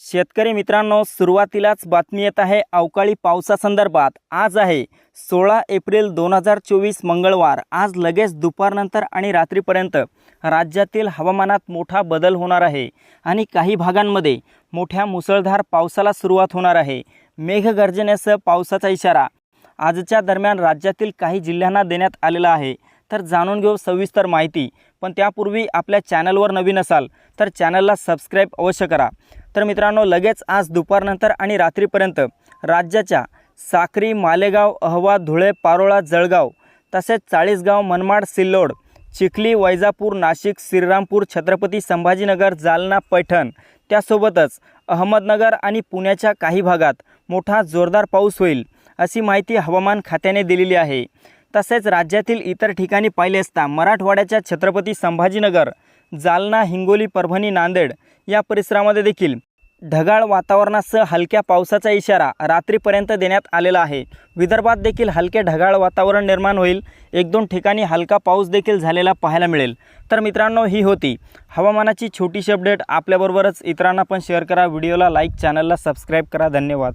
शेतकरी मित्रांनो सुरुवातीलाच बातमी येत आहे अवकाळी पावसासंदर्भात. आज आहे सोळा एप्रिल दोन हजार चोवीस मंगळवार. आज लगेच दुपारनंतर आणि रात्रीपर्यंत राज्यातील हवामानात मोठा बदल होणार आहे आणि काही भागांमध्ये मोठ्या मुसळधार पावसाला सुरुवात होणार आहे. मेघगर्जनेसह पावसाचा इशारा. आजच्या दरम्यान राज्यातील काही जिल्ह्यांना देण्यात आलेला आहे. तर जाणून घेऊ सविस्तर माहिती. पण त्यापूर्वी आपल्या चॅनलवर नवीन असाल तर चॅनलला सबस्क्राईब अवश्य करा. तर मित्रांनो लगेच आज दुपारनंतर आणि रात्रीपर्यंत राज्याच्या साक्री मालेगाव अहवा धुळे पारोळा जळगाव तसेच चाळीसगाव मनमाड सिल्लोड चिखली वैजापूर नाशिक श्रीरामपूर छत्रपती संभाजीनगर जालना पैठण त्यासोबतच अहमदनगर आणि पुण्याच्या काही भागात मोठा जोरदार पाऊस होईल अशी माहिती हवामान खात्याने दिलेली आहे. तसेच राज्यातील इतर ठिकाणी पाहिले असता मराठवाड्याच्या छत्रपती संभाजीनगर जालना हिंगोली परभणी नांदेड या परिसरामध्ये देखील ढगाळ वातावरणासह हलक्या पावसाचा इशारा रात्रीपर्यंत देण्यात आलेला आहे. विदर्भात देखील हलके ढगाळ वातावरण निर्माण होईल. एक दोन ठिकाणी हलका पाऊस देखील झालेला पाहायला मिळेल. तर मित्रांनो ही होती हवामानाची छोटीशी अपडेट. आपल्याबरोबरच इतरांना पण शेअर करा. व्हिडिओला लाईक चॅनलला सबस्क्राईब करा. धन्यवाद.